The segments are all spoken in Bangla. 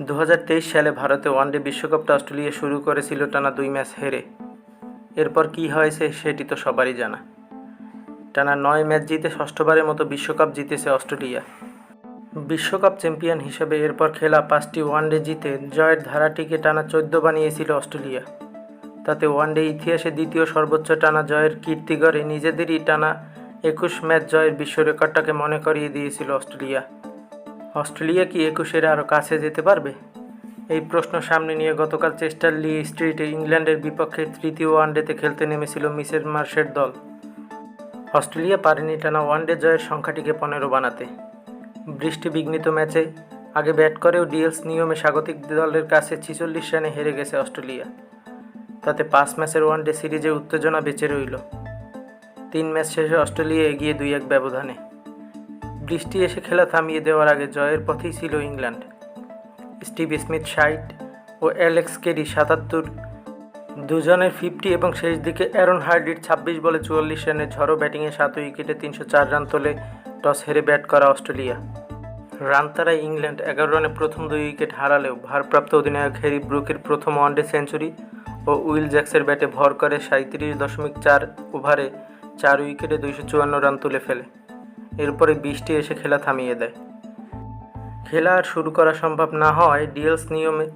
দু হাজার তেইশ সালে ভারতে ওয়ানডে বিশ্বকাপটা অস্ট্রেলিয়া শুরু করেছিল টানা দুই ম্যাচ হেরে। এরপর কী হয়েছে সেটি তো সবারই জানা। টানা নয় ম্যাচ জিতে ষষ্ঠবারের মতো বিশ্বকাপ জিতেছে অস্ট্রেলিয়া। বিশ্বকাপ চ্যাম্পিয়ন হিসেবে এরপর খেলা পাঁচটি ওয়ানডে জিতে জয়ের ধারাটিকে টানা চোদ্দ বানিয়েছিল অস্ট্রেলিয়া। তাতে ওয়ানডে ইতিহাসে দ্বিতীয় সর্বোচ্চ টানা জয়ের কীর্তি গড়ে নিজেদেরই টানা একুশ ম্যাচ জয়ের বিশ্ব রেকর্ডটাকে মনে করিয়ে দিয়েছিল অস্ট্রেলিয়া। অস্ট্রেলিয়া কি একুশের আরও কাছে যেতে পারবে? এই প্রশ্ন সামনে নিয়ে গতকাল চেস্টার লি স্ট্রিটে ইংল্যান্ডের বিপক্ষে তৃতীয় ওয়ানডেতে খেলতে নেমেছিল মিসের মার্শের দল। অস্ট্রেলিয়া পারেনি টানা ওয়ানডে জয়ের সংখ্যাটিকে পনেরো বানাতে। বৃষ্টি বিঘ্নিত ম্যাচে আগে ব্যাট করেও ডিএলস নিয়মে স্বাগতিক দলের কাছে ছিচল্লিশ রানে হেরে গেছে অস্ট্রেলিয়া। তাতে পাঁচ ম্যাচের ওয়ানডে সিরিজে উত্তেজনা বেঁচে রইল। তিন ম্যাচ শেষে অস্ট্রেলিয়া এগিয়ে দুই এক ব্যবধানে। বৃষ্টি এসে খেলা থামিয়ে দেওয়ার আগে জয়ের পথেই ছিল ইংল্যান্ড। স্টিভ স্মিথ ষাট ও অ্যালেক্স কেরি সাতাত্তর। দুজনের ফিফটি এবং শেষ দিকে অ্যারন হার্ডির ছাব্বিশ বলে চুয়াল্লিশ রানের ঝড়ো ব্যাটিংয়ে সাত উইকেটে তিনশো চার রান তোলে, টস হেরে ব্যাট করা অস্ট্রেলিয়া। রান তারায় ইংল্যান্ড এগারো রানে প্রথম দুই উইকেট হারালেও ভারপ্রাপ্ত অধিনায়ক হ্যারি ব্রুকের প্রথম ওয়ানডে সেঞ্চুরি ও উইল জ্যাক্সের ব্যাটে ভর করে সাঁত্রিশ দশমিক চার ওভারে চার উইকেটে দুইশো চুয়ান্ন রান তুলে ফেলে। এরপরে বৃষ্টি এসে খেলা থামিয়ে দেয়। খেলা আর শুরু করা সম্ভব না হওয়ায় ডিএলস নিয়মে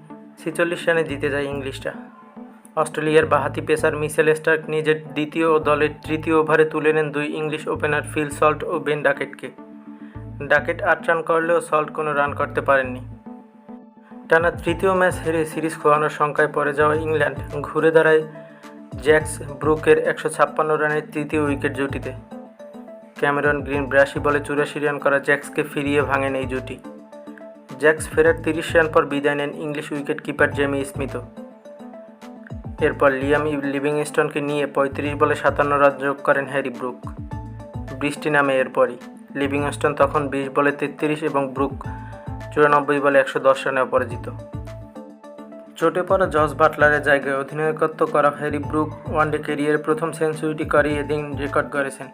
ছেচল্লিশ রানে জিতে যায় ইংলিশরা। অস্ট্রেলিয়ার বাহাতি পেসার মিসেল স্টার্ক নিজের দ্বিতীয় ও দলের তৃতীয় ওভারে তুলে নেন দুই ইংলিশ ওপেনার ফিল সল্ট ও বেন ডাকেটকে। ডাকেট আট রান করলেও সল্ট কোনো রান করতে পারেননি। টানা তৃতীয় ম্যাচ হেরে সিরিজ খোয়ানোর সংখ্যায় পড়ে যাওয়া ইংল্যান্ড ঘুরে দাঁড়ায় জ্যাক্স ব্রুকের একশো ছাপ্পান্ন রানের তৃতীয় উইকেট জুটিতে। ক্যামেরন গ্রিন বিরাশি বলে চুরাশি রান করা জ্যাক্সকে ফিরিয়ে ভাঙেন এই জুটি। জ্যাক্স ফেরার তিরিশ রান পর বিদায় নেন ইংলিশ উইকেট কিপার জেমি স্মিথও। এরপর লিয়াম লিভিংস্টনকে নিয়ে পঁয়ত্রিশ বলে সাতান্ন রান যোগ করেন হ্যারি ব্রুক। বৃষ্টি নামে এরপরই। লিভিংস্টন তখন বিশ বলে তেত্রিশ এবং ব্রুক চুরানব্বই বলে একশো দশ রানে অপরাজিত চোটে পড়া জস বাটলারের জায়গায় অধিনায়কত্ব করা হ্যারি ব্রুক ওয়ানডে ক্যারিয়ারের প্রথম সেঞ্চুরিটি করে এদিন রেকর্ড করেছেন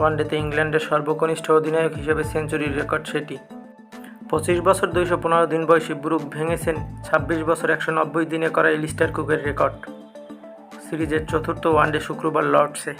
ওয়ানডেতে ইংল্যান্ডের সর্বকনিষ্ঠ অধিনায়ক হিসেবে সেঞ্চুরির রেকর্ড সেটি। পঁচিশ বছর দুইশো পনেরো দিন বয়সী ব্রুক ভেঙেছেন, ছাব্বিশ বছর একশো নব্বই দিনে করা এলিস্টার কুকের রেকর্ড। সিরিজের চতুর্থ ওয়ানডে শুক্রবার লর্ডসে।